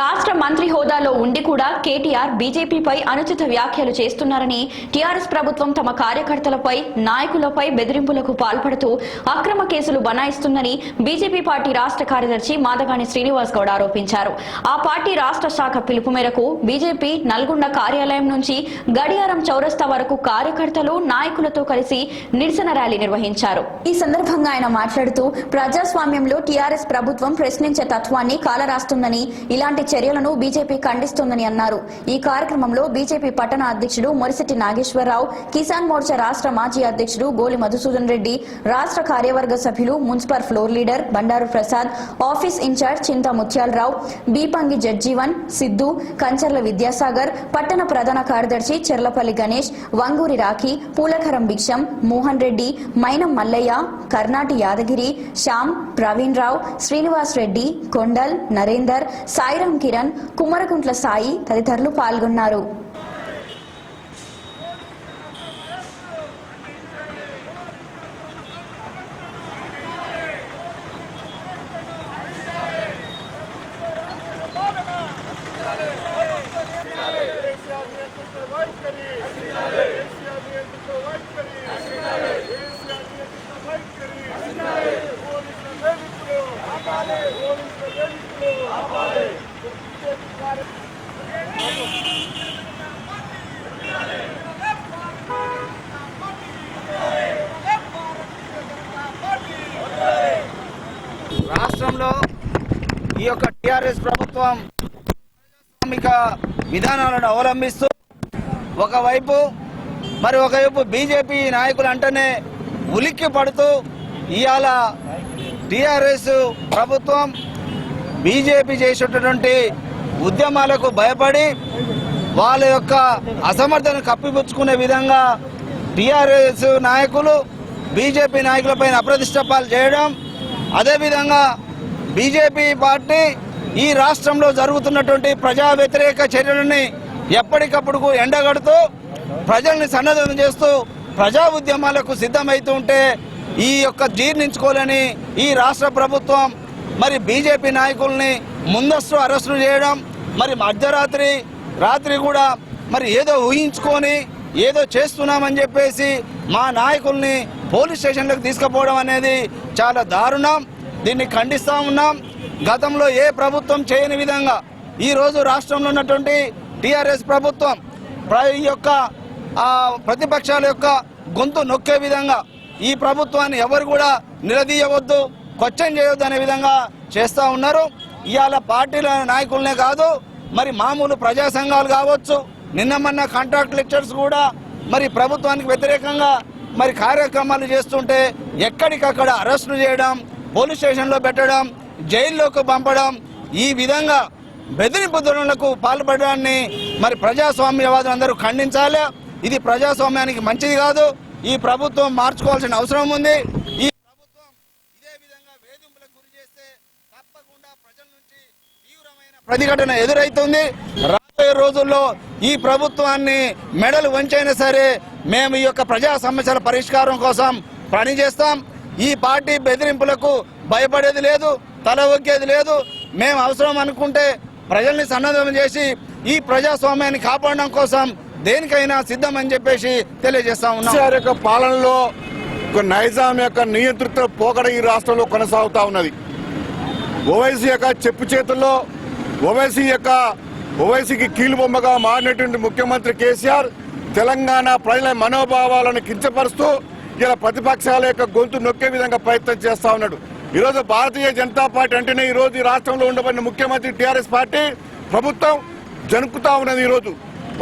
రాష్ట్ర మంత్రి హోదాలో ఉండి కూడా కేటీఆర్ బీజేపీపై అనుచిత వ్యాఖ్యలు చేస్తున్నారని టీఆర్ఎస్ ప్రభుత్వం తమ కార్యకర్తలపై నాయకులపై బెదిరింపులకు పాల్పడుతూ అక్రమ కేసులు బనాయిస్తుందని బీజేపీ పార్టీ రాష్ట్ర కార్యదర్శి మాదగాని శ్రీనివాస్ గౌడ్ ఆరోపించారు. ఆ పార్టీ రాష్ట్ర శాఖ పిలుపు మేరకు బీజేపీ నల్గొండ కార్యాలయం నుంచి గడియారం చౌరస్తా వరకు కార్యకర్తలు నాయకులతో కలిసి నిరసన ర్యాలీ నిర్వహించారు. ఈ సందర్భంగా ఆయన మాట్లాడుతూ ప్రజాస్వామ్యంలో టీఆర్ఎస్ ప్రభుత్వం ప్రశ్నించే తత్వాన్ని కాలరాస్తుందని ఇలాంటి చర్యలను బీజేపీ ఖండిస్తోందని అన్నారు. ఈ కార్యక్రమంలో బీజేపీ పట్టణ అధ్యక్షుడు మొరిశెట్టి నాగేశ్వరరావు కిసాన్ మోర్చా రాష్ట్ర మాజీ అధ్యక్షుడు గోలి మధుసూదన్ రెడ్డి రాష్ట్ర కార్యవర్గ సభ్యులు municipal floor leader Bandaru Prasad office incharge Chinta Muthyalarao బీపంగి జడ్జీవన్ Siddhu Kancharla Vidyasagar పట్టణ ప్రధాన కార్యదర్శి చెర్లపల్లి గణేష్ వంగూరి రాఖీ పూలకరం భిక్షం మోహన్ రెడ్డి మైనం మల్లయ్య కర్ణాటి యాదగిరి శ్యామ్ ప్రవీణ్ రావు శ్రీనివాస్ రెడ్డి కొండల్ నరేందర్ సాయిరం కిరణ్ కుమ్మరకుంట్ల సాయి తదితరులు పాల్గొన్నారు. రాష్ట్రంలో ఈ యొక్క టిఆర్ఎస్ ప్రభుత్వం ప్రజాస్వామిక విధానాలను అవలంబిస్తూ ఒకవైపు మరి ఒకవైపు బీజేపీ నాయకులు అంటేనే ఉలిక్కి పడుతూ ఇవాళ టిఆర్ఎస్ ప్రభుత్వం బీజేపీ చేసేటటువంటి ఉద్యమాలకు భయపడి వాళ్ళ యొక్క అసమర్థను కప్పిపుచ్చుకునే విధంగా టిఆర్ఎస్ నాయకులు బీజేపీ నాయకులపైన అప్రతిష్టపాలు చేయడం అదేవిధంగా బీజేపీ పార్టీ ఈ రాష్ట్రంలో జరుగుతున్నటువంటి ప్రజా వ్యతిరేక చర్యలని ఎప్పటికప్పుడు ఎండగడుతూ ప్రజల్ని సన్నద్ధం చేస్తూ ప్రజా ఉద్యమాలకు సిద్ధమవుతుంటే ఈ యొక్క జీర్ణించుకోలేని ఈ రాష్ట్ర ప్రభుత్వం మరి బీజేపీ నాయకుల్ని ముందస్తు అరెస్టులు చేయడం మరి మధ్యరాత్రి రాత్రి కూడా మరి ఏదో ఊహించుకొని ఏదో చేస్తున్నామని చెప్పేసి మా నాయకుల్ని పోలీస్ స్టేషన్లకు తీసుకుపోవడం అనేది చాలా దారుణం. దీన్ని ఖండిస్తూ ఉన్నాం. గతంలో ఏ ప్రభుత్వం చేయని విధంగా ఈరోజు రాష్ట్రంలో ఉన్నటువంటి టీఆర్ఎస్ ప్రభుత్వం ప్ర- ఈ యొక్క ప్రతిపక్షాల యొక్క గొంతు నొక్కే విధంగా ఈ ప్రభుత్వాన్ని ఎవరు కూడా నిలదీయవద్దు క్వశ్చన్ చేయొద్దు అనే విధంగా చేస్తూ ఉన్నారు. ఇవాళ పార్టీల నాయకులనే కాదు మరి మామూలు ప్రజా సంఘాలు కావచ్చు నిన్న మొన్న కాంట్రాక్ట్ లెక్చర్స్ కూడా మరి ప్రభుత్వానికి వ్యతిరేకంగా మరి కార్యక్రమాలు చేస్తుంటే ఎక్కడికక్కడ అరెస్టులు చేయడం పోలీస్ స్టేషన్లో పెట్టడం జైల్లోకి పంపడం ఈ విధంగా బెదిరింపు ధోరణులకు పాల్పడడాన్ని మరి ప్రజాస్వామ్యవాదులు అందరూ ఖండించాలి? ఇది ప్రజాస్వామ్యానికి మంచిది కాదు ఈ ప్రభుత్వం మార్చుకోవాల్సిన అవసరం ఉంది. ఈ ప్రభుత్వం ఇదే విధంగా వేధింపులకు గురి చేస్తే తప్పకుండా ప్రజల నుంచి తీవ్రమైన ప్రతిఘటన ఎదురైతుంది. రాబోయే రోజుల్లో ఈ ప్రభుత్వాన్ని మెడలు వంచైనా సరే మేము ఈ యొక్క ప్రజా సమస్యల పరిష్కారం కోసం పనిచేస్తాం. ఈ పార్టీ బెదిరింపులకు భయపడేది లేదు తల ఒగ్గేది లేదు. మేము అవసరం అనుకుంటే ప్రజల్ని సన్నద్ధం చేసి ఈ ప్రజాస్వామ్యాన్ని కాపాడడం కోసం దేనికైనా సిద్ధం అని చెప్పేసి తెలియజేస్తా ఉన్నాం. యొక్క పాలనలో ఒక నైజాం యొక్క నియంత్రిత పోకడ ఈ రాష్ట్రంలో కొనసాగుతా ఉన్నది. ఓవైసీ యొక్క చెప్పు చేతుల్లో ఓవైసీ యొక్క ఓవైసీకి కీలుబొమ్మగా మారినటువంటి ముఖ్యమంత్రి కేసీఆర్ తెలంగాణ ప్రజల మనోభావాలను కించపరుస్తూ ఇలా ప్రతిపక్షాల యొక్క గొంతు నొక్కే విధంగా ప్రయత్నం చేస్తా ఉన్నాడు. ఈరోజు భారతీయ జనతా పార్టీ అంటేనే ఈ రోజు ఈ రాష్ట్రంలో ఉండబడిన ముఖ్యమంత్రి టీఆర్ఎస్ పార్టీ ప్రభుత్వం జనుకుతా ఉన్నది ఈరోజు.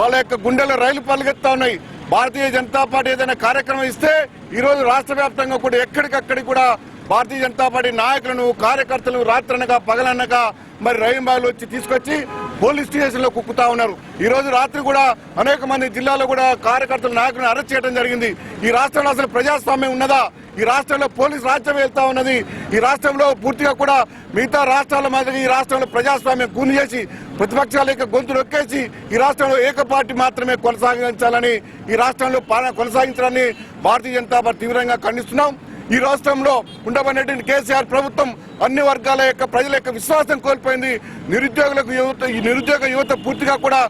వాళ్ళ యొక్క గుండెలు రైలు పలుగెత్తా ఉన్నాయి. భారతీయ జనతా పార్టీ ఏదైనా కార్యక్రమం ఇస్తే ఈ రోజు రాష్ట్ర వ్యాప్తంగా కూడా ఎక్కడికక్కడికి కూడా భారతీయ జనతా పార్టీ నాయకులను కార్యకర్తలు రాత్రనగా పగలనగా మరి రైలు వచ్చి తీసుకొచ్చి పోలీస్ స్టేషన్లో కుక్కుతా ఉన్నారు. ఈ రోజు రాత్రి కూడా అనేక మంది జిల్లాలో కూడా కార్యకర్తలు నాయకులను అరెస్ట్ చేయడం జరిగింది. ఈ రాష్ట్రంలో అసలు ప్రజాస్వామ్యం ఉన్నదా? ఈ రాష్ట్రంలో పోలీస్ రాజ్యం వెళ్తా ఉన్నది? ఈ రాష్ట్రంలో పూర్తిగా కూడా మిగతా రాష్ట్రాల మాదిరి ఈ రాష్ట్రంలో ప్రజాస్వామ్యం కూని చేసి ప్రతిపక్షాల యొక్క గొంతు నొక్కేసి ఈ రాష్ట్రంలో ఏకపార్టీ మాత్రమే కొనసాగించాలని ఈ రాష్ట్రంలో పాలన కొనసాగించాలని భారతీయ జనతా పార్టీ తీవ్రంగా ఖండిస్తున్నాం. ఈ రాష్ట్రంలో ఉండబడినటువంటి కేసీఆర్ ప్రభుత్వం అన్ని వర్గాల యొక్క ప్రజల యొక్క విశ్వాసం కోల్పోయింది. నిరుద్యోగులకు యువత ఈ నిరుద్యోగ యువత పూర్తిగా కూడా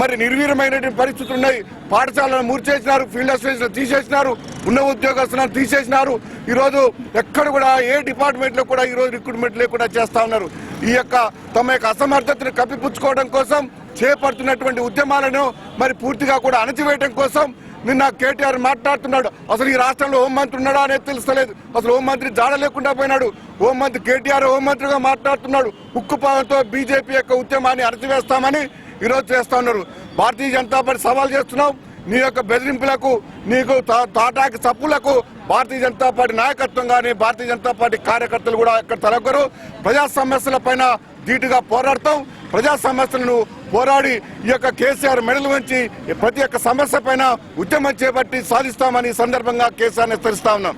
మరి నిర్వీర్యమైనటువంటి పరిస్థితులు ఉన్నాయి. పాఠశాలను మూర్చేసినారు ఫీల్డ్ అసోసియేషన్ తీసేసినారు ఉన్న ఉద్యోగస్తులను తీసేసినారు. ఈరోజు ఎక్కడ కూడా ఏ డిపార్ట్మెంట్లో కూడా ఈ రోజు రిక్రూట్మెంట్ లేకుండా చేస్తా ఉన్నారు. ఈ యొక్క తమ యొక్క అసమర్థతను కప్పిపుచ్చుకోవడం కోసం చేపడుతున్నటువంటి ఉద్యమాలను మరి పూర్తిగా కూడా అణచివేయడం కోసం నిన్న కేటీఆర్ మాట్లాడుతున్నాడు. అసలు ఈ రాష్ట్రంలో హోంమంత్రి ఉన్నాడా అనేది తెలుస్తలేదు. అసలు హోంమంత్రి జాడ లేకుండా పోయినాడు. హోంమంత్రి కేటీఆర్ హోంమంత్రిగా మాట్లాడుతున్నాడు. ఉక్కుపాదంతో బీజేపీ యొక్క ఉద్యమాన్ని అరచివేస్తామని ఈరోజు చేస్తా ఉన్నారు. భారతీయ జనతా పార్టీ సవాల్ చేస్తున్నాం నీ యొక్క బెదిరింపులకు నీకు తా- తాటాకి సప్పులకు భారతీయ జనతా పార్టీ నాయకత్వం కానీ భారతీయ జనతా పార్టీ కార్యకర్తలు కూడా ఇక్కడ తలొగ్గరు ప్రజా సమస్యల పైన ధీటుగా పోరాడతాం. ప్రజా సమస్యలను పోరాడి ఈ యొక్క కేసీఆర్ మెడలు వంచి ప్రతి ఒక్క సమస్య పైన ఉద్యమం చేపట్టి సాధిస్తామని సందర్భంగా కేసీఆర్ హెచ్చరిస్తా ఉన్నాం.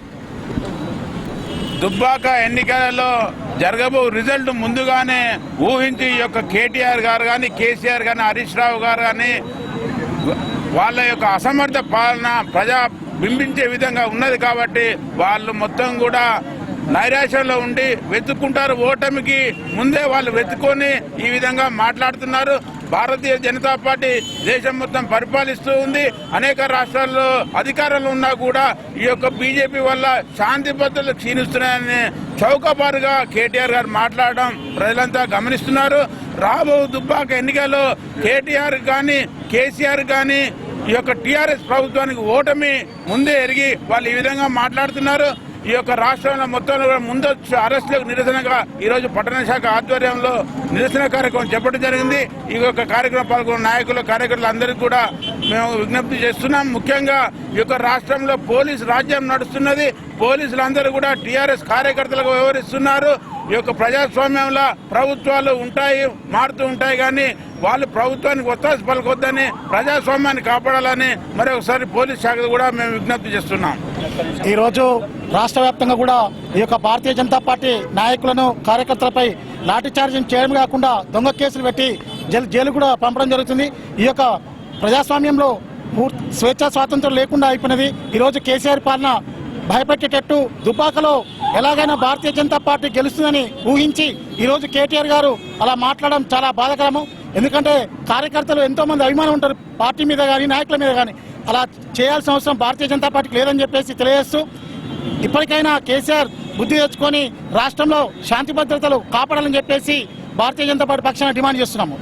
దుబ్బాక ఎన్నికలలో జరగబో రిజల్ట్ ముందుగానే ఊహించి ఈ యొక్క కేటీఆర్ గారు కానీ కేసీఆర్ కానీ హరీష్ రావు గారు కానీ వాళ్ళ యొక్క అసమర్థ పాలన ప్రజా బింబించే విధంగా ఉన్నది కాబట్టి వాళ్ళు మొత్తం కూడా నైరాశ్యంలో ఉండి వెతుక్కుంటారు. ఓటమికి ముందే వాళ్ళు వెతుకొని ఈ విధంగా మాట్లాడుతున్నారు. భారతీయ జనతా పార్టీ దేశం మొత్తం పరిపాలిస్తూ ఉంది. అనేక రాష్ట్రాల్లో అధికారంలో ఉన్నా కూడా ఈ యొక్క బీజేపీ వల్ల శాంతి భద్రతలు క్షీణిస్తున్నాయని చౌకబారుగా కేటీఆర్ గారు మాట్లాడడం ప్రజలంతా గమనిస్తున్నారు. రాబో దుబ్బాక ఎన్నికల్లో కేటీఆర్ కానీ కేసీఆర్ కానీ ఈ యొక్క టీఆర్ఎస్ ప్రభుత్వానికి ఓటమి ముందే ఎరిగి వాళ్ళు ఈ విధంగా మాట్లాడుతున్నారు. ఈ యొక్క రాష్ట్రంలో మొత్తం కూడా ముందొచ్చు అరెస్టులకు నిరసనగా ఈ రోజు పట్టణ శాఖ ఆధ్వర్యంలో నిరసన కార్యక్రమం చెప్పడం జరిగింది. ఈ యొక్క కార్యక్రమం పాల్గొన్న నాయకులు కార్యకర్తలు అందరికీ కూడా మేము విజ్ఞప్తి చేస్తున్నాం. ముఖ్యంగా ఈ యొక్క రాష్ట్రంలో పోలీస్ రాజ్యం నడుస్తున్నది. పోలీసులందరూ కూడా టీఆర్ఎస్ కార్యకర్తలకు వ్యవహరిస్తున్నారు. ఈ యొక్క ప్రజాస్వామ్యంలో ప్రభుత్వాలు ఉంటాయి మారుతూ ఉంటాయి కానీ వాళ్ళు ప్రభుత్వానికి ఒత్తాసి పలకొద్దని ప్రజాస్వామ్యాన్ని కాపాడాలని మరొకసారి పోలీస్ శాఖ కూడా మేము విజ్ఞప్తి చేస్తున్నాం. ఈరోజు రాష్ట్ర వ్యాప్తంగా కూడా ఈ యొక్క భారతీయ జనతా పార్టీ నాయకులను కార్యకర్తలపై లాఠీచార్జింగ్ చేయడం కాకుండా దొంగ కేసులు పెట్టి జైలు జైలు కూడా పంపడం జరుగుతుంది. ఈ యొక్క ప్రజాస్వామ్యంలో స్వేచ్ఛా స్వాతంత్రం లేకుండా అయిపోయినది. ఈ రోజు కేసీఆర్ పాలన భయపెట్టేటట్టు దుబ్బాకలో ఎలాగైనా భారతీయ జనతా పార్టీ గెలుస్తుందని ఊహించి ఈ రోజు కేటీఆర్ గారు అలా మాట్లాడడం చాలా బాధకరము. ఎందుకంటే కార్యకర్తలు ఎంతోమంది అభిమానం ఉంటారు పార్టీ మీద కానీ నాయకుల మీద కానీ అలా చేయాల్సిన అవసరం భారతీయ జనతా పార్టీకి లేదని చెప్పేసి తెలియజేస్తూ ఇప్పటికైనా కేసీఆర్ బుద్ధి తెచ్చుకొని రాష్ట్రంలో శాంతి భద్రతలు కాపాడాలని చెప్పేసి భారతీయ జనతా పార్టీ పక్షాన డిమాండ్ చేస్తున్నాము.